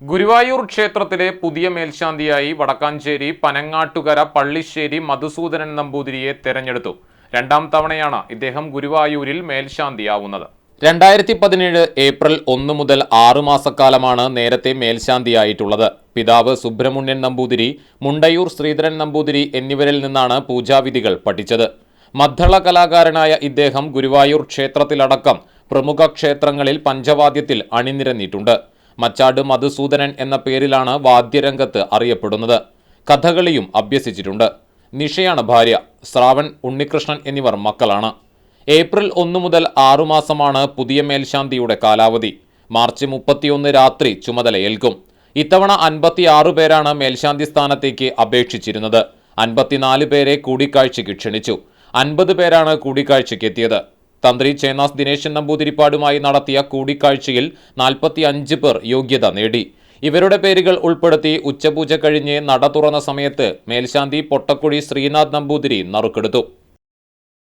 ഗുരുവായൂർ ക്ഷേത്രത്തിലെ പുതിയ മേൽശാന്തിയായി വടക്കാഞ്ചേരി പനങ്ങാട്ടുകര പള്ളിശ്ശേരി മധുസൂദനൻ നമ്പൂതിരിയെ തെരഞ്ഞെടുത്തു. രണ്ടാം തവണയാണ് ഇദ്ദേഹം ഗുരുവായൂരിൽ മേൽശാന്തിയാവുന്നത്. രണ്ടായിരത്തി പതിനേഴ് ഏപ്രിൽ ഒന്ന് മുതൽ ആറു മാസക്കാലമാണ് നേരത്തെ മേൽശാന്തിയായിട്ടുള്ളത്. പിതാവ് സുബ്രഹ്മണ്യൻ നമ്പൂതിരി മുണ്ടയൂർ ശ്രീധരൻ നമ്പൂതിരി എന്നിവരിൽ നിന്നാണ് പൂജാവിധികൾ പഠിച്ചത്. മദ്ദള കലാകാരനായ ഇദ്ദേഹം ഗുരുവായൂർ ക്ഷേത്രത്തിലടക്കം പ്രമുഖ ക്ഷേത്രങ്ങളിൽ പഞ്ചവാദ്യത്തിൽ അണിനിരന്നിട്ടുണ്ട്. മച്ചാട് മധുസൂദനൻ എന്ന പേരിലാണ് വാദ്യരംഗത്ത് അറിയപ്പെടുന്നത്. കഥകളിയും അഭ്യസിച്ചിട്ടുണ്ട്. നിഷയാണ് ഭാര്യ ശ്രാവൺ ഉണ്ണികൃഷ്ണൻ എന്നിവർ മക്കളാണ്. ഏപ്രിൽ ഒന്ന് മുതൽ ആറുമാസമാണ് പുതിയ മേൽശാന്തിയുടെ കാലാവധി. മാർച്ച് മുപ്പത്തിയൊന്ന് രാത്രി ചുമതലയേൽക്കും. ഇത്തവണ അൻപത്തിയാറ് പേരാണ് മേൽശാന്തി സ്ഥാനത്തേക്ക് അപേക്ഷിച്ചിരുന്നത്. അൻപത്തിനാല് പേരെ കൂടിക്കാഴ്ചയ്ക്ക് ക്ഷണിച്ചു. അൻപത് പേരാണ് കൂടിക്കാഴ്ചയ്ക്ക് എത്തിയത് തന്ത്രി ചേന്നാസ് ദിനേശൻ നമ്പൂതിരിപ്പാടുമായി നടത്തിയ കൂടിക്കാഴ്ചയിൽ നാൽപ്പത്തി അഞ്ച് പേർ യോഗ്യത നേടി. ഇവരുടെ പേരുകൾ ഉൾപ്പെടുത്തി ഉച്ചപൂജ കഴിഞ്ഞ് നട തുറന്ന സമയത്ത് മേൽശാന്തി പൊട്ടക്കുഴി ശ്രീനാഥ് നമ്പൂതിരി നറുക്കെടുത്തു.